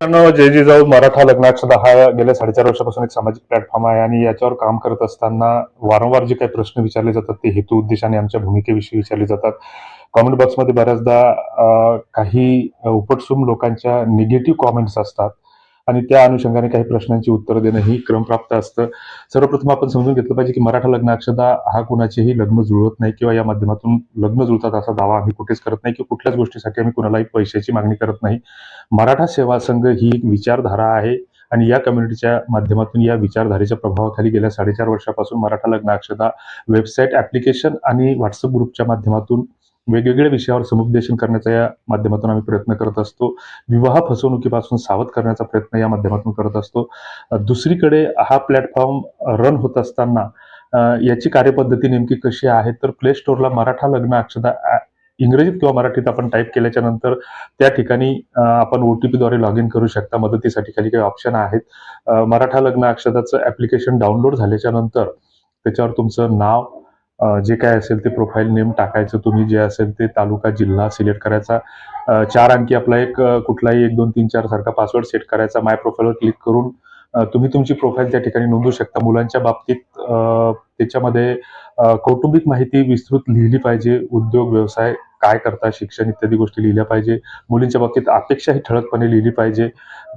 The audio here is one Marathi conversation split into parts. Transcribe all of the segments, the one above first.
मित्रांनो जय जिजाऊ मराठा लग्नाक्षदा हा गेल्या साडेचार वर्षापासून एक सामाजिक प्लॅटफॉर्म आहे आणि याच्यावर काम करत असताना वारंवार जे काही प्रश्न विचारले जातात ते हेतू उद्देश आणि आमच्या भूमिकेविषयी विचारले जातात. कॉमेंट बॉक्समध्ये बऱ्याचदा काही उपटसूम लोकांच्या निगेटिव्ह कॉमेंट्स असतात. आणि त्या अनुषंगाने काही प्रश्नांची उत्तरं देणं ही क्रमप्राप्त असतं. सर्वप्रथम आपण समजून घेतलं पाहिजे की मराठा लग्न अक्षदा हा कुणाचेही लग्न जुळवत नाही किंवा या माध्यमातून लग्न जुळतात असा दावा आम्ही कुठेच करत नाही किंवा कुठल्याच गोष्टीसाठी आम्ही कुणालाही पैशाची मागणी करत नाही. मराठा सेवा संघ ही एक विचारधारा आहे आणि या कम्युनिटीच्या माध्यमातून या विचारधारेच्या प्रभावाखाली गेल्या साडेचार वर्षापासून मराठा लग्न अक्षदा वेबसाईट ऍप्लिकेशन आणि व्हॉट्सअप ग्रुपच्या माध्यमातून वेगवेगळ्या विषयावर समुपदेशन करण्याचा या माध्यमातून आम्ही प्रयत्न करत असतो. विवाह फसवणुकीपासून सावध करण्याचा प्रयत्न या माध्यमातून करत असतो. दुसरीकडे हा प्लॅटफॉर्म रन होत असताना याची कार्यपद्धती नेमकी कशी आहे? तर प्ले स्टोअरला मराठा लग्न अक्षदा इंग्रजीत किंवा मराठीत आपण टाईप केल्याच्यानंतर त्या ठिकाणी आपण ओ टी पीद्वारे लॉग इन करू शकता. मदतीसाठी खाली काही ऑप्शन आहेत. मराठा लग्न अक्षदाचं ऍप्लिकेशन डाउनलोड झाल्याच्यानंतर त्याच्यावर तुमचं नाव जे काय असेल ते प्रोफाईल नेम टाकायचं तुम्ही जे असेल ते तालुका जिल्हा सिलेक्ट करायचा. चार अंकी आपला एक कुठलाही एक दोन तीन चार सारखा पासवर्ड सेट करायचा. माय प्रोफाईलवर क्लिक करून तुम्ही तुमची प्रोफाईल त्या ठिकाणी नोंदवू शकता. मुलांच्या बाबतीत त्याच्यामध्ये कौटुंबिक माहिती विस्तृत लिहिली पाहिजे. उद्योग व्यवसाय काय करता शिक्षण इत्यादी गोष्टी लिहिल्या पाहिजे. मुलींच्या बाबतीत अपेक्षा ही ठळकपणे लिहिली पाहिजे.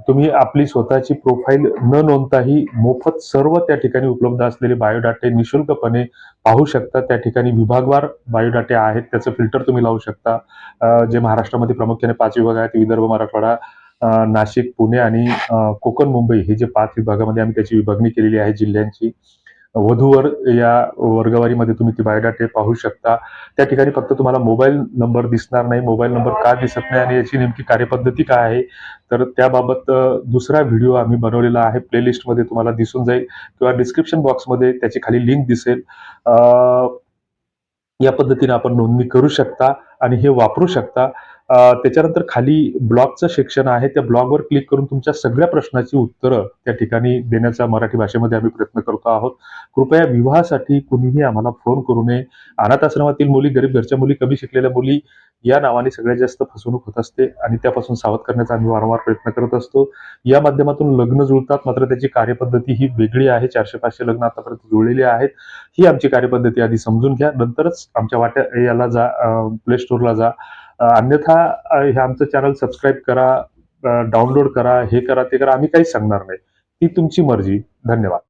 तुम्ही आपली स्वतःची प्रोफाईल न नोंदताही मोफत सर्व त्या ठिकाणी उपलब्ध असलेले बायोडाटे निशुल्कपणे पाहू शकता. त्या ठिकाणी विभागवार बायोडाटे आहेत. त्याचं फिल्टर तुम्ही लावू शकता. जे महाराष्ट्रामध्ये प्रामुख्याने पाच विभाग आहेत. विदर्भ मराठवाडा नाशिक पुणे आणि कोकण मुंबई हे जे पाच विभागामध्ये आम्ही त्याची विभागणी केलेली आहे जिल्ह्यांची. वधूवर या वर्गवारीमध्ये तुम्ही ती बायोडाटे पाहू शकता. त्या ठिकाणी फक्त तुम्हाला मोबाईल नंबर दिसणार नाही. मोबाईल नंबर का दिसत नाही आणि याची नेमकी कार्यपद्धती काय आहे? तर त्याबाबत दुसरा व्हिडिओ आम्ही बनवलेला आहे. प्लेलिस्टमध्ये तुम्हाला दिसून जाईल किंवा डिस्क्रिप्शन बॉक्समध्ये त्याची खाली लिंक दिसेल. या पद्धतीने आपण नोंदणी करू शकता आणि हे वापरू शकता. त्याच्यानंतर खाली ब्लॉगचं सेक्शन आहे. त्या ब्लॉगवर क्लिक करून तुमच्या सगळ्या प्रश्नाची उत्तरं त्या ठिकाणी देण्याचा मराठी भाषेमध्ये आम्ही प्रयत्न करतो आहोत. कृपया विवाहासाठी कुणीही आम्हाला फोन करू नये. अनाथ आश्रमातील मुली गरीब घरच्या मुली कमी शिकलेल्या मुली या नावाने सगळ्यात जास्त फसवणूक होत असते आणि त्यापासून सावध करण्याचा आम्ही वारंवार प्रयत्न करत असतो. या माध्यमातून लग्न जुळतात मात्र त्याची कार्यपद्धती ही वेगळी आहे. चारशे पाचशे लग्न आतापर्यंत जुळलेली आहेत. ही आमची कार्यपद्धती आधी समजून घ्या. नंतरच आमच्या वाट्या याला जा प्ले स्टोरला जा. अन्यथा हे आमचं चॅनल सबस्क्राईब करा डाउनलोड करा हे करा ते करा आम्ही काहीच सांगणार नाही. ती तुमची मर्जी. धन्यवाद.